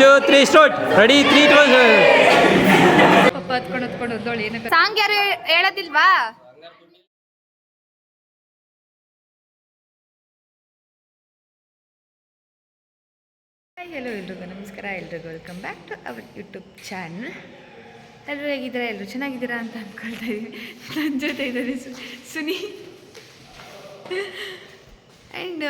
Two three start ready three two ಪಪ್ಪ song ಯಾರು ಹೇಳೋದಿಲ್ವಾ? Hello ಎಲ್ರಿಗೂ, ನಮಸ್ಕಾರ. ಎಲ್ರಿಗೂ welcome back to our YouTube channel ಎಲ್ಲರೂ ಹೇಗಿದ್ದೀರಾ? ಎಲ್ಲರೂ ಚೆನ್ನಾಗಿದ್ದೀರಾ ಅಂತ ಅಂದ್ಕೊಳ್ತಾ ಇದ್ದೀವಿ ನನ್ನ ಜೊತೆ ಇದ್ದಾರೆ ಸು ಸುನಿ. ಆ್ಯಂಡ್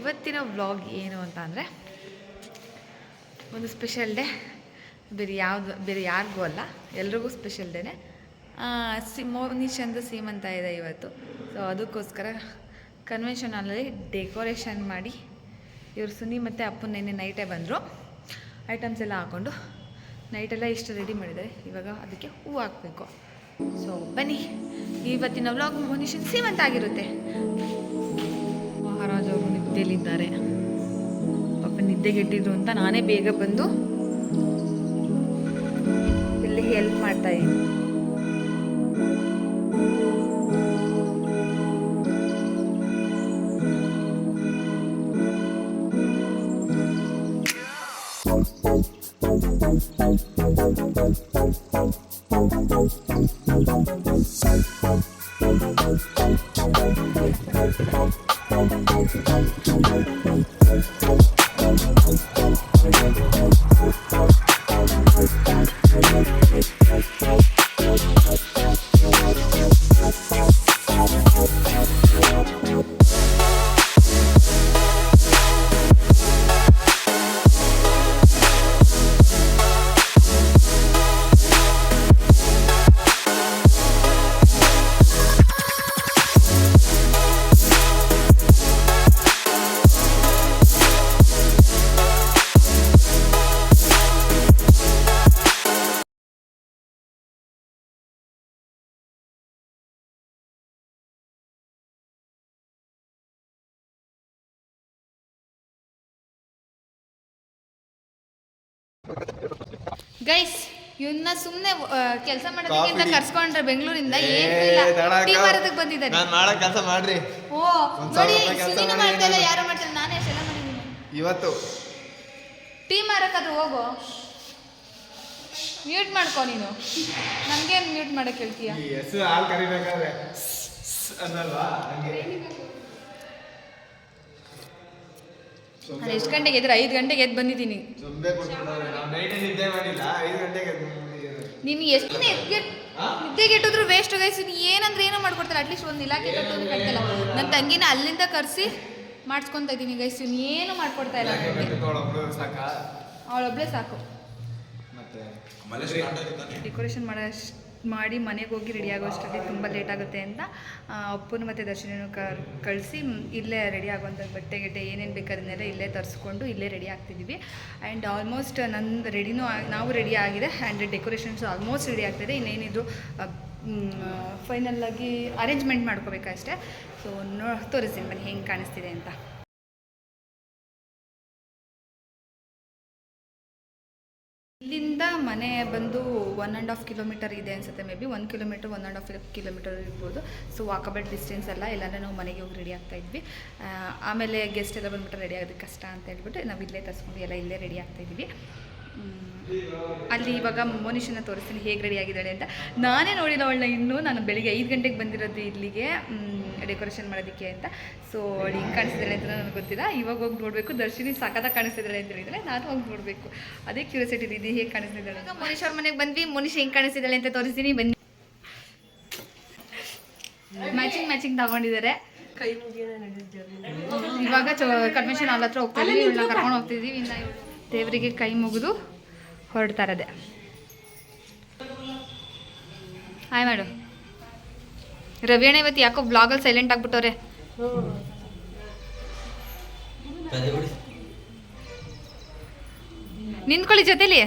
ಇವತ್ತಿನ ವ್ಲಾಗ್ ಏನು ಅಂತ ಅಂದರೆ ಒಂದು ಸ್ಪೆಷಲ್ ಡೇ ಬೇರೆ ಯಾವುದು, ಬೇರೆ ಯಾರಿಗೂ ಅಲ್ಲ, ಎಲ್ರಿಗೂ ಸ್ಪೆಷಲ್ ಡೇನೆ ಸಿ ಮೋನಿಶ್ ಅಂದು ಸೀಮಂತ ಇದೆ ಇವತ್ತು. ಸೊ ಅದಕ್ಕೋಸ್ಕರ ಕನ್ವೆನ್ಷನ್ ಹಾಲಲ್ಲಿ ಡೆಕೋರೇಷನ್ ಮಾಡಿ ಇವರು ಸುನಿ ಮತ್ತು ಅಪ್ಪು ನೆನ್ನೆ ನೈಟೇ ಬಂದರು. ಐಟಮ್ಸ್ ಎಲ್ಲ ಹಾಕ್ಕೊಂಡು ನೈಟೆಲ್ಲ ಇಷ್ಟು ರೆಡಿ ಮಾಡಿದ್ದಾರೆ. ಇವಾಗ ಅದಕ್ಕೆ ಹೂವು ಹಾಕಬೇಕು. ಸೊ ಬನ್ನಿ. ಇವತ್ತಿನ ವ್ಲಾಗ್ ಮನುಷ್ಯನ ಸೀಮಂತ ಆಗಿರುತ್ತೆ. ಮಹಾರಾಜ ಅವರು ನಿದ್ದೆಯಲ್ಲಿದ್ದಾರೆ ಪಾಪ ನಿದ್ದೆಗೆಟ್ಟಿದ್ರು ಅಂತ ನಾನೇ ಬೇಗ ಬಂದು ಇಲ್ಲಿ ಹೆಲ್ಪ್ ಮಾಡ್ತಾ ಇದ್ದೀನಿ. ಗೈಸ್ ಇವನ್ನ ಸುಮ್ಮನೆ ಕೆಲಸ ಮಾಡೋದಕ್ಕಿಂತ ಕರ್ಸ್ಕೊಂಡ್ರೆ ಬೆಂಗಳೂರಿಂದ ಏನಿಲ್ಲ. ಟೀ ಮಾರೋದಕ್ಕೆ ಬಂದಿದ್ದಾನೆ ನಾನ್ ಮಾಡೋ ಕೆಲಸ ಮಾಡ್ರಿ. ಓ ನೋಡಿ ಸುನಿನ ಮಾಡಿ ಮಾಡ್ತಾ ಇಲ್ಲ ಯಾರು ಮಾಡ್ತಾರೆ ನಾನೇ ಅಷ್ಟೆಲ್ಲ ಮಾಡಿದ್ದೀನಿ. ಇವತ್ತು. ಟೀ ಮಾರೋಕ್ಕಾದ್ರೂ ಹೋಗು. ಮ್ಯೂಟ್ ಮಾಡ್ಕೊ ನೀನು. ನಮ್ಗೇನು ಮ್ಯೂಟ್ ಮಾಡಕ್ಕೆ ಹೇಳ್ತೀಯ? ಹೆಸರು ಹಾಲು ಕರಿಬೇಕಾದ್ರೆ. ಅನ್ನಲ್ವಾ ಹಂಗೆ ನಾನು ಎಷ್ಟು ಗಂಟೆಗೆ ಎದ್ರೆ? ಐದು ಗಂಟೆಗೆ ಎದ್ದು ಬಂದಿದ್ದೀನಿ. ಸುಮ್ಮನೆ ಎಷ್ಟು ನಿದ್ದೆ ಕೆಟ್ಟಿದ್ರು ಐದು ಗಂಟೆಗೆ ಎದ್ದು ನೀನು ಎಷ್ಟು ನಿದ್ದೆಗೆಟ್ಟಿದ್ರು ವೇಸ್ಟ್ ಗೈಸ್ ನೀನು ಏನಂದ್ರೆ ಏನೋ ಮಾಡ್ಕೊಡ್ತಾರೆ. ಅಟ್ಲೀಸ್ಟ್ ಒಂದು ಇಲಾಖೆ ಕಟ್ಟೋದು ಕಟ್ಟಲ್ಲ. ನನ್ನ ತಂಗಿನ ಅಲ್ಲಿಂದ ಕರೆಸಿ ಮಾಡಿಸ್ಕೊತಾ ಇದ್ದೀನಿ ಗೈಸ್ ನೀನು ಏನು ಮಾಡ್ಕೊಡ್ತಾ ಇಲ್ಲ ಅವಳೊಬ್ಳೆ ಸಾಕು? ಮತ್ತೆ ಡೆಕೋರೇಷನ್ ಮಾಡೋ ಮಾಡಿ ಮನೆಗೆ ಹೋಗಿ ರೆಡಿ ಆಗೋ ತುಂಬ ಲೇಟ್ ಆಗುತ್ತೆ ಅಂತ ಅಪ್ಪನ ಮತ್ತು ದರ್ಶನನು ಕರ್ ಕಳಿಸಿ ಇಲ್ಲೇ ರೆಡಿ ಆಗುವಂಥ ಬಟ್ಟೆ, ಗಿಟ್ಟೆ ಏನೇನು ಬೇಕು ಅದನ್ನೆಲ್ಲ ಇಲ್ಲೇ ತರಿಸ್ಕೊಂಡು ಇಲ್ಲೇ ರೆಡಿ ಆಗ್ತಿದ್ದೀವಿ. ಆ್ಯಂಡ್ ಆಲ್ಮೋಸ್ಟ್ ನನ್ನ ರೆಡಿನೂ ನಾವು ರೆಡಿ ಆಗಿದೆ ಆ್ಯಂಡ್ ಡೆಕೋರೇಷನ್ಸ್ ಆಲ್ಮೋಸ್ಟ್ ರೆಡಿ ಆಗ್ತಿದೆ. ಇನ್ನೇನಿದು ಫೈನಲ್ಲಾಗಿ ಅರೇಂಜ್ಮೆಂಟ್ ಮಾಡ್ಕೋಬೇಕಷ್ಟೇ ಸೊ ನೋ, ತೋರಿಸ್ತೀನಿ ಬನ್ನಿ, ಹೆಂಗೆ ಕಾಣಿಸ್ತಿದೆ ಅಂತ. ಇಲ್ಲಿಂದ ಮನೆ ಬಂದು ಒನ್ ಆ್ಯಂಡ್ ಹಾಫ್ ಕಿಲೋಮೀಟರ್ ಇದೆ ಅನ್ಸುತ್ತೆ maybe one kilometre one and half kilometre ಇರ್ಬೋದು. ಸೊ ವಾಕಬಲ್ ಡಿಸ್ಟೆನ್ಸ್ ಎಲ್ಲ, ಇಲ್ಲಾಂದರೆ ನಾವು ಮನೆಗೆ ಹೋಗಿ ರೆಡಿ ಆಗ್ತಾ ಇದ್ವಿ. ಆಮೇಲೆ ಗೆಸ್ಟ್ ಎಲ್ಲ ಬಂದ್ಬಿಟ್ಟು ರೆಡಿ ಆಗೋದಕ್ಕೆ ಕಷ್ಟ ಅಂತ ಹೇಳ್ಬಿಟ್ಟು ನಾವು ಇಲ್ಲೇ ತರಿಸ್ಕೊಂಡು ಎಲ್ಲ ಇಲ್ಲೇ ರೆಡಿ ಆಗ್ತಾ ಇದ್ವಿ ಅಲ್ಲಿ ಇವಾಗ ಮೋನಿಶನ ತೋರಿಸ್ತೀನಿ ಹೇಗೆ ರೆಡಿ ಆಗಿದ್ದಾಳೆ ಅಂತ. ನಾನೇ ನೋಡಿಲ್ಲ ಅವಳನ್ನ ಇನ್ನೂ. ನಾನು ಬೆಳಿಗ್ಗೆ ಐದು ಗಂಟೆಗೆ ಬಂದಿರೋದು ಇಲ್ಲಿಗೆ ಡೆಕೋರೇಷನ್ ಮಾಡೋದಕ್ಕೆ ಅಂತ. ಸೊ ಅವಳು ಹಿಂಗೆ ಕಾಣಿಸ್ತಿದ್ದಾಳೆ ಅಂತ ನನಗೆ ಗೊತ್ತಿಲ್ಲ. ಇವಾಗ ಹೋಗಿ ನೋಡಬೇಕು. ದರ್ಶಿನಿ ಸಖತ್ತಾಗಿ ಕಾಣಿಸ್ತಿದ್ದಾಳೆ ಅಂತ ಹೇಳಿದರೆ ನಾನು ಹೋಗಿ ನೋಡಬೇಕು. ಅದೇ ಕ್ಯೂರಿಯಾಸಿಟಿ ಇದೆ ಹೇಗೆ ಕಾಣಿಸ್ತಿದ್ದಾಳೆ ಈಗ ಮೋನಿಶ್ ಅವ್ರ ಮನೆಗೆ ಬಂದ್ವಿ. ಮೋನಿಶ್ ಹೆಂಗೆ ಕಾಣಿಸ್ತಿದ್ದಾಳೆ ಅಂತ ತೋರಿಸ್ತೀನಿ. ಬನ್ನಿ. ಮ್ಯಾಚಿಂಗ್ ಮ್ಯಾಚಿಂಗ್ ತಗೊಂಡಿದ್ದಾರೆ. ಇವಾಗ ಕನ್ವೆನ್ಷನ್ ಹಾಲ್ ಹತ್ರ ಹೋಗ್ತಾ ಇದ್ದೀವಿ. ಕರ್ಕೊಂಡು ಹೋಗ್ತಿದ್ದೀವಿ. ಇನ್ನು ದೇವರಿಗೆ ಕೈ ಮುಗಿದು ಹೊರಡ್ತಾ ಇರೋದೆ. ಹಾಯ್ ಮಾಡು. ರವಿ ಅಣ್ಣ ಇವತ್ತು ಯಾಕೋ ಬ್ಲಾಗಲ್ಲಿ ಸೈಲೆಂಟ್ ಆಗ್ಬಿಟ್ಟವ್ರೆ. ನಿಂತ್ಕೊಳ್ಳಿ ಜೊತೆಲಿ.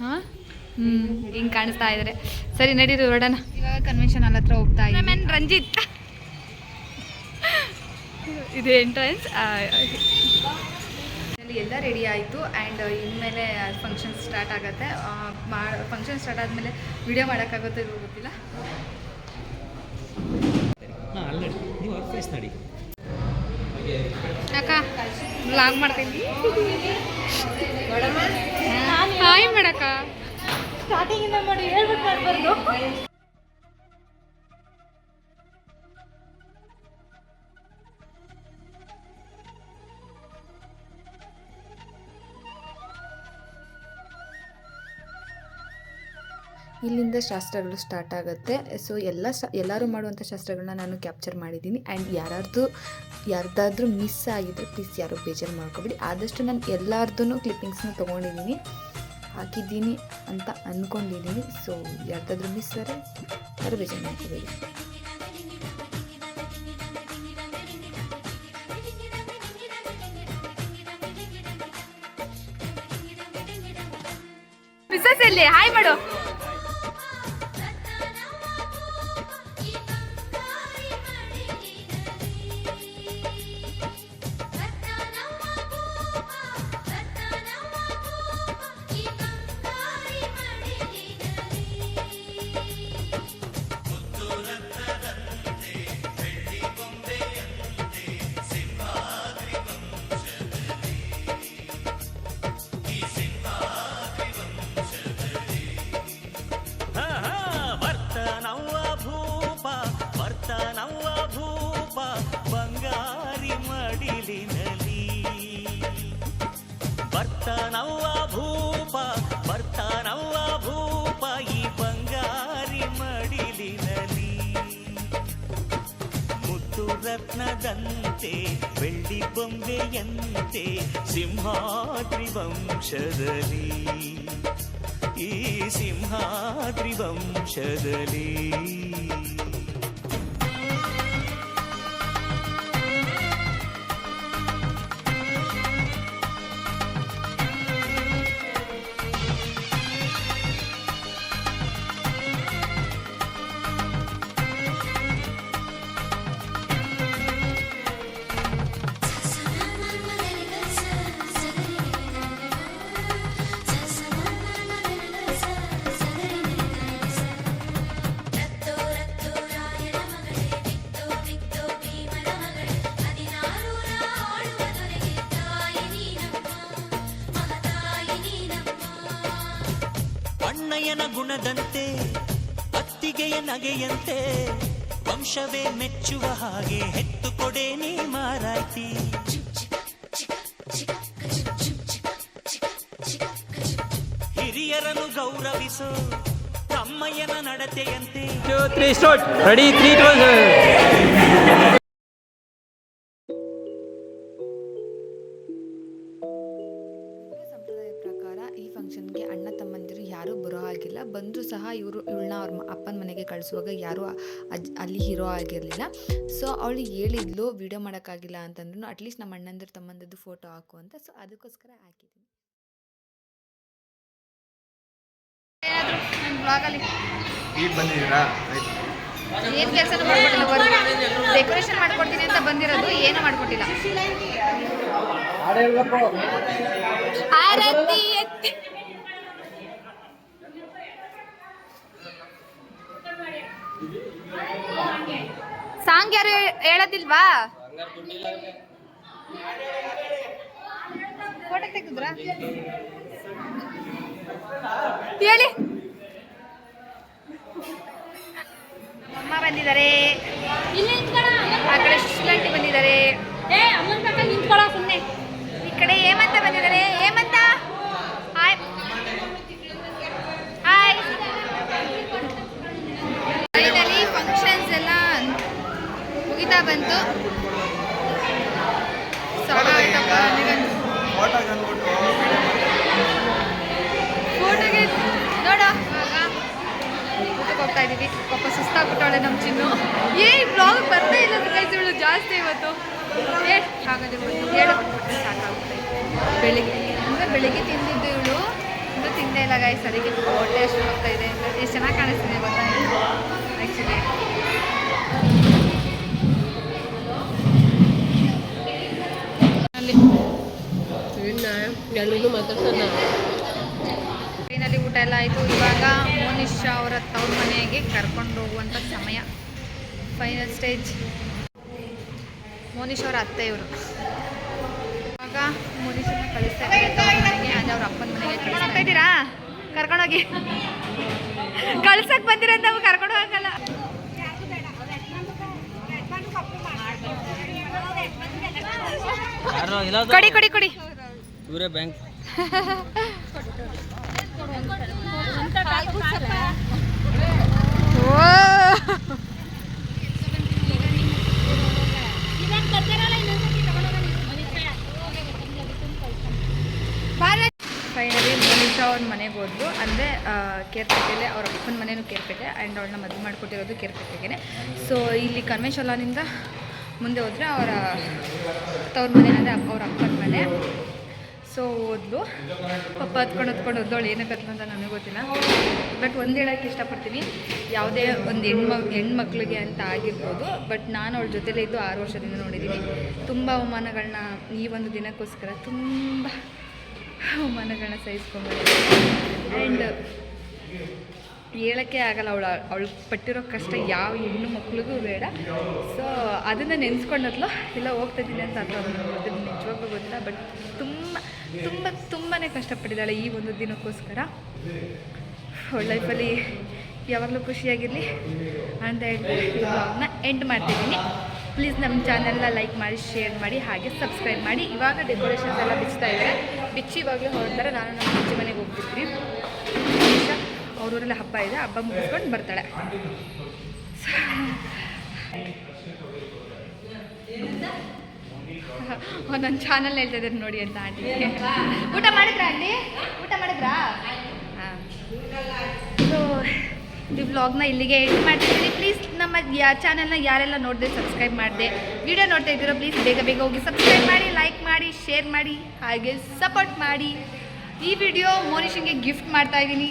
ಹಾಂ? ಹ್ಞೂ ಹಿಂಗೆ ಕಾಣಿಸ್ತಾ ಇದ್ದಾರೆ ಸರಿ ನಡೀರಿ ಹೊರಡೋಣ. ಇವಾಗ ಕನ್ವೆನ್ಷನ್ ಅಲ್ಲ ಹತ್ರ ಹೋಗ್ತಾ ಇದ್ದೀನಿ. ರಂಜಿತ್. ಇದು ಎಂಟ್ರೆನ್ಸ್ ಅಲ್ಲಿ ಎಲ್ಲ ರೆಡಿ ಆಯಿತು ಆ್ಯಂಡ್ ಇನ್ಮೇಲೆ ಫಂಕ್ಷನ್ ಸ್ಟಾರ್ಟ್ ಆಗುತ್ತೆ. ಮಾ ಫಂಕ್ಷನ್ ಸ್ಟಾರ್ಟ್ ಆದಮೇಲೆ ವಿಡಿಯೋ ಮಾಡೋಕ್ಕಾಗುತ್ತೆ ಗೊತ್ತಿಲ್ಲ. ಅಕ್ಕ ಬ್ಲಾಗ್ ಮಾಡ್ತೀನಿ. ಹಾಯ್ ಮಾಡಕ್ಕ ಸ್ಟಾರ್ಟಿಂಗಿಂದ ಮಾಡಿ ಹೇಳ್ಬಿಟ್ಟು ಮಾಡ್ಬಾರ್ದು ಇಲ್ಲಿಂದ ಶಾಸ್ತ್ರಗಳು ಸ್ಟಾರ್ಟ್ ಆಗುತ್ತೆ. ಸೊ ಎಲ್ಲ ಎಲ್ಲರೂ ಮಾಡುವಂಥ ಶಾಸ್ತ್ರಗಳನ್ನ ನಾನು ಕ್ಯಾಪ್ಚರ್ ಮಾಡಿದ್ದೀನಿ. ಆ್ಯಂಡ್ ಯಾರ್ದು ಯಾರ್ದಾದ್ರೂ ಮಿಸ್ ಆಗಿದ್ರೆ ಪ್ಲೀಸ್ ಯಾರು ಬೇಜಾರು ಮಾಡ್ಕೊಬೇಡಿ. ಆದಷ್ಟು ನಾನು ಎಲ್ಲರದ್ದು ಕ್ಲಿಪ್ಪಿಂಗ್ಸ್ನ ತೊಗೊಂಡಿದ್ದೀನಿ. ಹಾಕಿದ್ದೀನಿ ಅಂತ ಅಂದ್ಕೊಂಡಿದ್ದೀನಿ ಸೊ ಯಾರ್ದಾದ್ರೂ ಮಿಸ್ ಆದರೆ ಯಾರು ಬೇಜಾರು ಮಾಡ್ಕೋಬೇಡಿ. ಹಾಯ್ ಮಾಡು. ವರ್ತನವ್ವ ಭೂಪ ವರ್ತನವ್ವ ಭೂಪ ಈ ಬಂಗಾರಿ ಮಡಿಲಿನಲಿ ಮುತ್ತು ರತ್ನದಂತೆ ಬೆಳ್ಳಿ ಬೊಂಬೆಯಂತೆ ಸಿಂಹಾದ್ರಿ ವಂಶದಲ್ಲಿ ಈ ಸಿಂಹಾದ್ರಿ ವಂಶದಲ್ಲಿ ಅಣ್ಣಯ್ಯನ ಗುಣದಂತೆ ಅತ್ತಿಗೆಯ ನಗೆಯಂತೆ ವಂಶವೇ ಮೆಚ್ಚುವ ಹಾಗೆ ಹೆತ್ತು ಕೊಡೆ ನೀ ಮಾರಾಯ್ತಿ. ಹಿರಿಯರನ್ನು ಗೌರವಿಸು ತಮ್ಮಯ್ಯನ ನಡತೆಯಂತೆ. Two, three, ಯಾರೂ ಬರೋ ಹಾಗಿಲ್ಲ. ಬಂದರೂ ಸಹ ಇವರು ಇವಳನ್ನ ಅವ್ರ ಅಪ್ಪನ ಮನೆಗೆ ಕಳಿಸುವಾಗ ಯಾರೂ ಅಜ್ ಅಲ್ಲಿ ಹೀರೋ ಆಗಿರಲಿಲ್ಲ. ಸೊ ಅವಳು ಹೇಳಿದ್ಲು ವಿಡಿಯೋ ಮಾಡೋಕ್ಕಾಗಿಲ್ಲ ಅಂತಂದ್ರೂ ಅಟ್ಲೀಸ್ಟ್ ನಮ್ಮ ಅಣ್ಣಂದ್ರ ತಮ್ಮಂದದ್ದು ಫೋಟೋ ಹಾಕು ಅಂತ. ಸೊ ಅದಕ್ಕೋಸ್ಕರ ಹಾಕಿದ್ದೀನಿ ಈಗ ಬಂದಿದ್ದೀರಾ? ಆಯ್ತು. ಏನು ಕೆಲಸ ಮಾಡ್ಕೊಟ್ಟಿಲ್ಲ. ಡೆಕೋರೇಷನ್ ಮಾಡ್ಕೊಡ್ತೀನಿ ಅಂತ ಬಂದಿರೋದು ಏನು ಮಾಡ್ಕೊಟ್ಟಿಲ್ಲ. ಆರತಿ ಸಾಂಗ್ ಯಾರು ಹೇಳೋದಿಲ್ವಾ? ಫೋಟೋ ತೆಗೆದ್ರಾ ಹೇಳಿ. ಅಮ್ಮ ಬಂದಿದ್ದಾರೆ. ಆ ಕಡೆ ಸುಶೀಲಾಂಟಿ ಬಂದಿದ್ದಾರೆ. ಈ ಕಡೆ ಹೇಮಂತ ಬಂದಿದ್ದಾರೆ Hemanth hi hi finally functions ಎಲ್ಲ ಮುಗಿತಾ ಬಂತು. ಫೋಟೋಗೆ ನೋಡು ಹೋಗ್ತಾ ಇದ್ದೀವಿ. ಪಾಪ ಸುಸ್ತಾಗ್ಬಿಟ್ಟವಳೆ ನಮ್ಮ ಚಿನ್ನು. ಏ ಬ್ಲಾಗ್ ಬರ್ತಾ ಇಲ್ಲ ಇವಳು ಜಾಸ್ತಿ ಇವತ್ತು. ಹೇಳಿ ಹಾಗಾದ್ರೆ ಇವತ್ತು ಹೇಳು. ಸಾಕಾಗುತ್ತೆ. ಬೆಳಿಗ್ಗೆ ಅಂದರೆ ಬೆಳಿಗ್ಗೆ ತಿಂದಿದ್ದು ಇವಳು. ಇನ್ನೂ ತಿಂದೇ ಇಲ್ಲ ಗಾಯ ಸರಿಗೆ ಹೊಟ್ಟೆ ಅಷ್ಟು ಹೋಗ್ತಾ ಇದೆ. ಎಷ್ಟು ಚೆನ್ನಾಗಿ ಕಾಣಿಸ್ತಿದೆ ಗೊತ್ತಾ? ಆ್ಯಕ್ಚುಲಿ ಇನ್ನ ಎಲ್ಲರೂ ಮಾತಾಡ್ಸೋಣ ಟ್ರೈನಲ್ಲಿ ಊಟ ಎಲ್ಲ ಆಯಿತು. ಇವಾಗ ಮೋನಿಶ್ ಅವರ ತವ್ರ ಮನೆಗೆ ಕರ್ಕೊಂಡು ಹೋಗುವಂಥ ಸಮಯ. ಫೈನಲ್ ಸ್ಟೇಜ್ ಮೋನಿಶ್ ಅವರ ಅತ್ತೆ ಇವರು. ಇವಾಗ ಮೋನಿಶನ್ನ ಕಳಿಸ್ತಾ ಇದ್ದಾರೆ. ತವ್ರ ಅದೇ ಅವ್ರ ಅಪ್ಪನ ಮನೆಗೆ ಕಳಿಸ್ತಾ ಇದ್ದೀರಾ. ಕರ್ಕೊಂಡೋಗಿ. ಕಳ್ಸಕ್ಕೆ ಬಂದಿರಂತ ನಾವು ಕರ್ಕೊಂಡು ಹೋಗಲ್ಲ. ಕೊಡಿ ಕೊಡಿ ಕೊಡಿ. ಇವರೇ ಬ್ಯಾಂಕ್. ಫೈನಲಿ ಮೋನಿಶಾ ಅವ್ರ ಮನೆಗೆ ಹೋದ್ಲು ಅಂದರೆ ಕೇರ್ಪೇಟೆಲೆ, ಅವ್ರ ಅಪ್ಪನ ಮನೇನು ಕೇರ್ಪೇಟೆ ಆ್ಯಂಡ್ ಅವ್ಳನ್ನ ಮದುವೆ ಮಾಡಿಕೊಟ್ಟಿರೋದು ಕೇರ್ಪೇಟೆಗೆ ಸೊ ಇಲ್ಲಿ ಕರ್ಮೇಶ್ವಲಾನಿಂದ ಮುಂದೆ ಹೋದರೆ ಅವರ ತವ್ರ ಮನೆ, ಅಂದರೆ ಅವ್ರ ಅಪ್ಪನ ಮನೆ. ಸೊ ಓದ್ಲು. ಪಪ್ಪ ಹತ್ಕೊಂಡು ಹತ್ಕೊಂಡು ಓದ್ದೋಳು ಏನಕ್ಕೆ ಅಂತ ನನಗೆ ಗೊತ್ತಿಲ್ಲ. ಬಟ್ ಒಂದು ಹೇಳೋಕ್ಕೆ ಇಷ್ಟಪಡ್ತೀನಿ. ಯಾವುದೇ ಒಂದು ಹೆಣ್ಮ ಹೆಣ್ಮಕ್ಳಿಗೆ ಅಂತ ಆಗಿರ್ಬೋದು, ಬಟ್ ನಾನು ಅವಳ ಜೊತೆಲೇ ಇದ್ದು ಆರು ವರ್ಷದಿಂದ ನೋಡಿದ್ದೀನಿ ತುಂಬ ಅವಮಾನಗಳನ್ನ ಈ ಒಂದು ದಿನಕ್ಕೋಸ್ಕರ ತುಂಬ ಅವಮಾನಗಳನ್ನ ಸಹಿಸ್ಕೊಂಡ್ಬಂದಿದ್ದೀನಿ ಆ್ಯಂಡ್ ಹೇಳೋಕ್ಕೆ ಆಗಲ್ಲ ಅವಳು ಅವಳು ಪಟ್ಟಿರೋ ಕಷ್ಟ ಯಾವ ಹೆಣ್ಣು ಮಕ್ಳಿಗೂ ಬೇಡ. ಸೊ ಅದನ್ನು ನೆನೆಸ್ಕೊಂಡದ್ಲು, ಇಲ್ಲ, ಹೋಗ್ತಾ ಇದ್ದೀನಿ ಅಂತ ನನಗೆ ಗೊತ್ತಿಲ್ಲ ನಿಜವಾಗ್ಲೂ ಗೊತ್ತಿಲ್ಲ, ಬಟ್ ತುಂಬ ತುಂಬ ತುಂಬಾ ಕಷ್ಟಪಟ್ಟಿದ್ದಾಳೆ ಈ ಒಂದು ದಿನಕ್ಕೋಸ್ಕರ. ಲೈಫಲ್ಲಿ ಯಾವಾಗಲೂ ಖುಷಿಯಾಗಿರಲಿ. ಅಂತ ಹೇಳ್ತಾ ಈ ಬ್ಲಾಗ್ನ ಎಂಡ್ ಮಾಡ್ತಿದ್ದೀನಿ. ಪ್ಲೀಸ್ ನಮ್ಮ ಚಾನೆಲ್ನ ಲೈಕ್ ಮಾಡಿ ಶೇರ್ ಮಾಡಿ, ಹಾಗೆ ಸಬ್ಸ್ಕ್ರೈಬ್ ಮಾಡಿ. ಇವಾಗ ಡೆಕೋರೇಷನ್ಸ್ ಎಲ್ಲ ಬಿಚ್ತಾ ಇದ್ದಾರೆ. ಬಿಚ್ಚಿ ಇವಾಗಲೂ ಹೊರಡ್ತಾರೆ. ನಾನು ನಮ್ಮ ಅಜ್ಜಿ ಮನೆಗೆ ಅವ್ರ ಅವ್ರೂರಲ್ಲಿ ಹಬ್ಬ ಇದೆ. ಹಬ್ಬ ಮುಗಿಸ್ಕೊಂಡು ಬರ್ತಾಳೆ. ನನ್ನ ಚಾನಲ್ ಹೇಳ್ತಾ ಇದ್ದಾರೆ ನೋಡಿ ಅಂತ ಆಂಟಿ. ಊಟ ಮಾಡಿದ್ರಾ ಆಂಟಿ? ಊಟ ಮಾಡಿದ್ರಾ? ಹಾಂ. ಸೊ ಈ ವ್ಲಾಗ್ನ ಇಲ್ಲಿಗೆ ಎಡಿಟ್ ಮಾಡ್ತಿದ್ದೀನಿ. ಪ್ಲೀಸ್ ನಮ್ಮ ಯಾ ಚಾನಲ್ನ ಯಾರೆಲ್ಲ ನೋಡಿದೆ ಸಬ್ಸ್ಕ್ರೈಬ್ ಮಾಡಿದೆ. ವಿಡಿಯೋ ನೋಡ್ತಾ ಇದ್ದೀರೋ ಪ್ಲೀಸ್ ಬೇಗ ಬೇಗ ಹೋಗಿ ಸಬ್ಸ್ಕ್ರೈಬ್ ಮಾಡಿ ಲೈಕ್ ಮಾಡಿ ಶೇರ್ ಮಾಡಿ, ಹಾಗೆ ಸಪೋರ್ಟ್ ಮಾಡಿ. ಈ ವಿಡಿಯೋ ಮೋನಿಷನ್ಗೆ ಗಿಫ್ಟ್ ಮಾಡ್ತಾ ಇದ್ದೀನಿ.